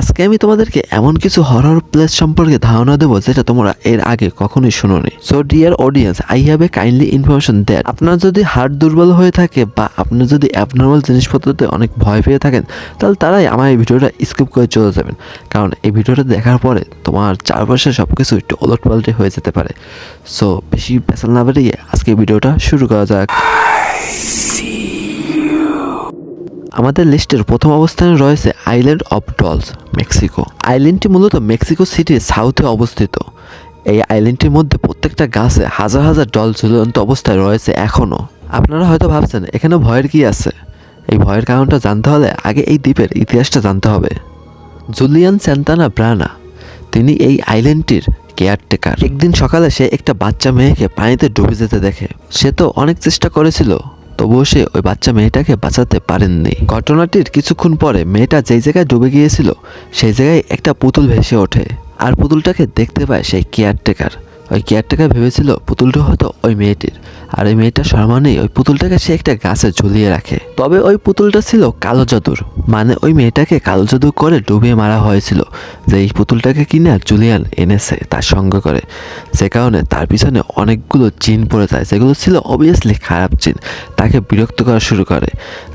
আজকে আমি তোমাদেরকে এমন কিছু হরর প্লেস সম্পর্কে ধারণা দেবো যেটা তোমরা এর আগে কখনোই শুনোনি। So dear audience I have a kindly information that আপনার যদি হার্ট দুর্বল হয়ে থাকে বা আপনি যদি অ্যাবনর্মাল জিনিসপত্রতে অনেক ভয় পেয়ে থাকেন, তাহলে তারাই আমার এই ভিডিওটা স্কিপ করে চলে যাবেন। কারণ এই ভিডিওটা দেখার পরে তোমার চারপাশে সব কিছু একটু ওলট পাল্টে হয়ে যেতে পারে। সো বেশি পেছাল না বেরিয়ে আজকে ভিডিওটা শুরু করা যাক। আমাদের লিস্টের প্রথম অবস্থানে রয়েছে আইল্যান্ড অফ ডলস মেক্সিকো আইল্যান্ডটি মূলত মেক্সিকো সিটির সাউথে অবস্থিত। এই আইল্যান্ডটির মধ্যে প্রত্যেকটা গাছে হাজার হাজার ডল ঝুলন্ত অবস্থায় রয়েছে এখনও আপনারা হয়তো ভাবছেন, এখানে ভয়ের কি আছে? এই ভয়ের কারণটা জানতে হলে আগে এই দ্বীপের ইতিহাসটা জানতে হবে। জুলিয়ান স্যান্তানা ব্রানা তিনি এই আইল্যান্ডটির কেয়ারটেকার একদিন সকালে সে একটা বাচ্চা মেয়েকে পানিতে ডুবে যেতে দেখে। সে তো অনেক চেষ্টা করেছিল। তবুও সে ওই বাচ্চা মেয়েটাকে বাঁচাতে পারেননি। ঘটনাটির কিছুক্ষণ পরে মেয়েটা যেই জায়গায় ডুবে গিয়েছিল, সেই জায়গায় একটা পুতুল ভেসে ওঠে। আর পুতুলটাকে দেখতে পায় সেই কেয়ারটেকার। ওই কেয়ারটেকার ভেবেছিল পুতুলটা হয়তো ওই মেয়েটির। আর ওই মেয়েটার সম্মানেই ওই পুতুলটাকে সে একটা গাছে ঝুলিয়ে রাখে। তবে ওই পুতুলটা ছিল কালো জাদুর মানে ওই মেয়েটাকে কালো জাদু করে ডুবিয়ে মারা হয়েছিল, যে এই পুতুলটাকে কিনে জুলিয়ান এনেছে তার সঙ্গে করে। যে কারণে তার পিছনে অনেকগুলো জিন পড়ে যায়, যেগুলো ছিল অবভিয়াসলি খারাপ জিন, তাকে বিরক্ত করা শুরু করে।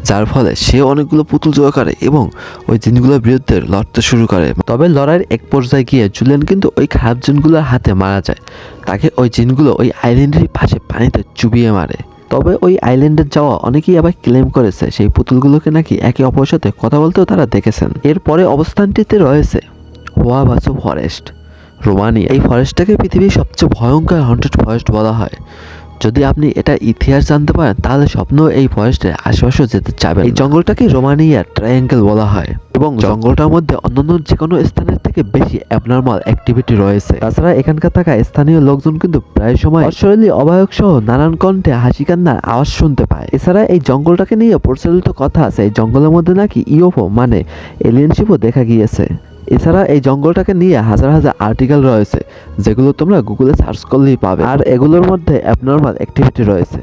যার ফলে সে অনেকগুলো পুতুল জোগাড় করে এবং ওই জিনগুলোর বিরুদ্ধে লড়তে শুরু করে। তবে লড়াইয়ের এক পর্যায়ে গিয়ে জুলিয়ান কিন্তু ওই খারাপ জিনগুলোর হাতে মারা যায়। তাকে ওই জিনগুলো ওই আইল্যান্ডের পাশে পানিতে চুবিয়ে মারে। তবে ওই আইল্যান্ডে যাওয়া অনেকেই আবার ক্লেম করেছে, সেই পুতুলগুলোকে নাকি একে অপরের সাথে কথা বলতেও তারা দেখেছেন। এরপরে অবস্থানটিতে রয়েছে হোয়াবাসো ফরেস্ট রোমানিয়া। এই ফরেস্টটাকে পৃথিবীর সবচেয়ে ভয়ঙ্কর হন্টেড ফরেস্ট বলা হয়। যদি আপনি এটার ইতিহাস জানতে পারেন, তাহলে স্বপ্ন এই ফরেস্টের আশেপাশেও যেতে চাবেন এই জঙ্গলটাকে রোমানিয়ার ট্রায়াঙ্গেল বলা হয়। এবং জঙ্গলটার মধ্যে অন্যান্য যে কোনো স্থানের থেকে বেশি অ্যাবনর্মাল অ্যাক্টিভিটি রয়েছে। তাছাড়া এখানকার থাকা স্থানীয় লোকজন কিন্তু প্রায় সময় অশরীরী অবায়ক সহ নানান কণ্ঠে হাসি কান্নার আওয়াজ শুনতে পায়। এছাড়া এই জঙ্গলটাকে নিয়ে প্রচলিত কথা আছে এই জঙ্গলের মধ্যে নাকি ইউএফও মানে এলিয়েনশিপও দেখা গিয়েছে। এছাড়া এই জঙ্গলটাকে নিয়ে হাজার হাজার আর্টিকেল রয়েছে, যেগুলো তোমরা গুগলে সার্চ করলেই পাবে। আর এগুলোর মধ্যে অ্যাবনর্মাল অ্যাক্টিভিটি রয়েছে।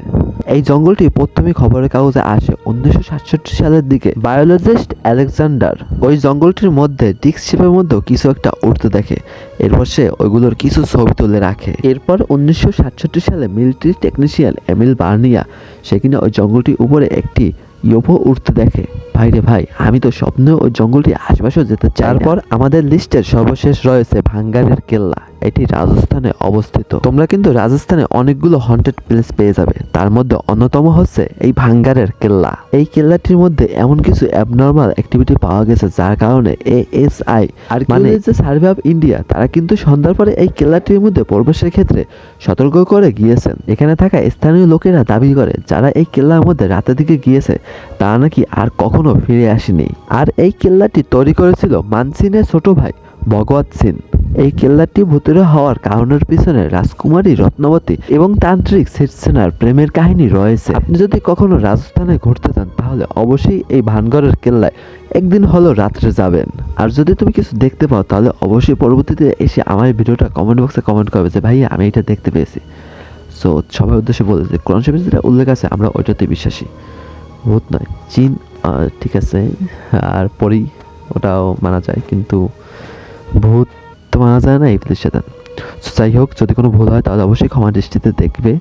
এই জঙ্গলটি প্রথমে খবরের কাগজে আসে উনিশশো সাতষট্টি সালের দিকে। বায়োলজিস্ট আলেকজান্ডার ওই জঙ্গলটির মধ্যে ডিস্ক শেপের মধ্যেও কিছু একটা উঠতে দেখে। এরপর সে ওইগুলোর কিছু ছবি তুলে রাখে। এরপর উনিশশো সাতষট্টি সালে মিলিটারি টেকনিশিয়ান এমিল বার্নিয়া সে কিনা ওই জঙ্গলটির উপরে একটি ইয়োভো উঠতে দেখে, ভাই রে ভাই, আমি তো স্বপ্নে ওই জঙ্গলটি আশেপাশেও যেতে চাই তারপর আমাদের লিস্টের সর্বশেষ রয়েছে ভাঙ্গারের কেল্লা। এটি রাজস্থানে অবস্থিত। তোমরা কিন্তু রাজস্থানে অনেকগুলো হন্টেড প্লেস পেয়ে যাবে। তার মধ্যে অন্যতম হচ্ছে এই ভাঙ্গারের কেল্লা। এই কেল্লাটির মধ্যে এমন কিছু অ্যাবনর্মাল অ্যাক্টিভিটি পাওয়া গেছে যার কারণে এএসআই আর মানে যে সার্ভে অফ ইন্ডিয়া তারা কিন্তু সন্ধ্যার পরে এই কেল্লাটির মধ্যে প্রবেশের ক্ষেত্রে সতর্ক করে গিয়েছেন। এখানে থাকা স্থানীয় লোকেরা দাবি করে যারা এই কেল্লার মধ্যে রাতের দিকে গিয়েছে তারা নাকি আর কখনো ফিরে আসেনি। আর এই কেল্লাটি তৈরি করেছিল মানসিনের ছোট ভাই ভগৎ সিন এই কেল্লাটি ভুতুরে হওয়ার কারণের পিছনে রাজকুমারী রত্নবতী এবং তান্ত্রিক সেনার প্রেমের কাহিনী রয়েছে। আপনি যদি কখনো রাজস্থানে ঘুরতে যান, তাহলে অবশ্যই এই ভানগড়ের কেল্লায় একদিন হলো রাত্রে যাবেন। আর যদি তুমি কিছু দেখতে পাও, তাহলে অবশ্যই পরবর্তীতে এসে আমার ভিডিওটা কমেন্ট বক্সে কমেন্ট করবে যে ভাই আমি এটা দেখতে পেয়েছি। সো সবার উদ্দেশ্যে বলে যে কোরআন শরীফে যেটা উল্লেখ আছে, আমরা ওইটাতে বিশ্বাসী। ভূত নয়, চীন ঠিক আছে, আর পরি ওটাও মানা যায়, কিন্তু ভূত মানা যায় না ইবলিশ শয়তান সো যাই হোক, যদি কোনো ভুল হয়, তাহলে অবশ্যই ক্ষমা দৃষ্টিতে দেখবে।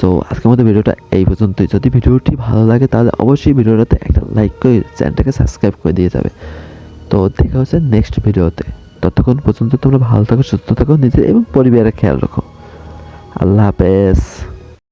সো আজকের মতো ভিডিওটা এই পর্যন্তই। যদি ভিডিওটি ভালো লাগে, তাহলে অবশ্যই ভিডিওটাতে একটা লাইক করে চ্যানেলটাকে সাবস্ক্রাইব করে দিয়ে যাবে। তো, দেখা হচ্ছে নেক্সট ভিডিওতে। ততক্ষণ পর্যন্ত তোমরা ভালো থাকো, সুস্থ থাকো, নিজের এবং পরিবারের খেয়াল রাখো। আল্লাহ হাফেজ।